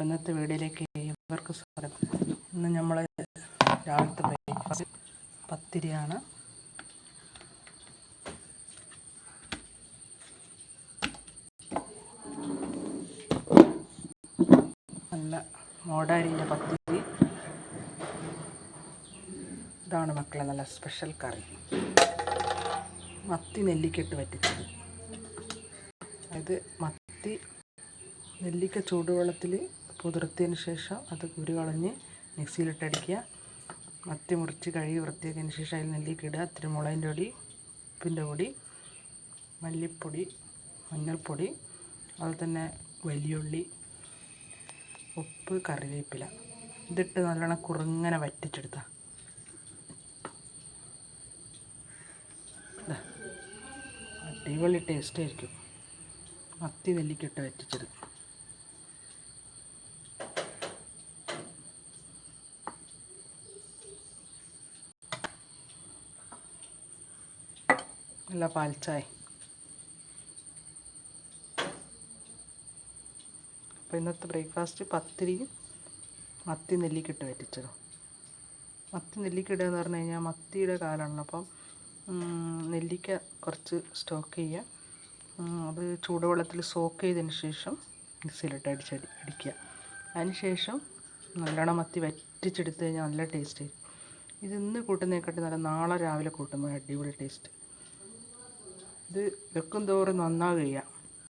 ഇന്നത്തെ വീഡിയോയിലേക്ക് ഇവർക്ക് സ്വാഗതം. ഇന്ന് നമ്മൾ രാവിലത്തെ ബ്രേക്ക്ഫാസ്റ്റ് പത്തിരിയാണ്. നല്ല മോടാരിന്റെ പത്തിരി. ഇതാണ് മക്കളെ നല്ല സ്പെഷ്യൽ കറി. മത്തി നെല്ലിക്കിട്ട് പറ്റിച്ചത് അതായത് മത്തി നെല്ലിക്ക ചൂടുവെള്ളത്തിൽ കുതിർത്തതിന് ശേഷം അത് കുരു കളഞ്ഞ് മിക്സിയിലിട്ടടിക്കുക. മത്തി മുറിച്ച് കഴുകി വൃത്തിയാക്കിയതിന് ശേഷം അതിൽ നെല്ലിക്കിടുക ഇത്തിരി മുളകിന്റെ പൊടി ഉപ്പിന്റെ പൊടി മല്ലിപ്പൊടി മഞ്ഞൾപ്പൊടി അതുപോലെ തന്നെ വലിയുള്ളി ഉപ്പ് കറിവേപ്പില. ഇതിട്ട് നല്ലോണം കുറുങ്ങനെ വറ്റിച്ചെടുത്താൽ അടിപൊളി ടേസ്റ്റ് ആയിരിക്കും മത്തി നെല്ലിക്കിട്ട് വറ്റിച്ചത്. നല്ല പാൽച്ചായ. അപ്പോൾ ഇന്നത്തെ ബ്രേക്ക്ഫാസ്റ്റ് പത്തിരിയും മത്തി നെല്ലിക്കിട്ട് വറ്റിച്ചതും. മത്തി നെല്ലിക്കിടുക എന്ന് പറഞ്ഞു കഴിഞ്ഞാൽ മത്തിയുടെ കാലമാണല്ലോ അപ്പം നെല്ലിക്ക കുറച്ച് സ്റ്റോക്ക് ചെയ്യുക. അത് ചൂടുവെള്ളത്തിൽ സോക്ക് ചെയ്തതിന് ശേഷം മിക്സിയിലിട്ട് അടിച്ചടി അടിക്കുക. അതിന് ശേഷം നല്ലോണം മത്തി വറ്റിച്ചെടുത്ത് കഴിഞ്ഞാൽ നല്ല ടേസ്റ്റ് ഇത് ഇന്ന് കൂട്ടുന്നതിനെക്കാട്ടി നല്ല നാളെ രാവിലെ കൂട്ടുമ്പോൾ അടിപൊളി ടേസ്റ്റ്. ഇത് വെക്കും തോറും നന്നാകുക.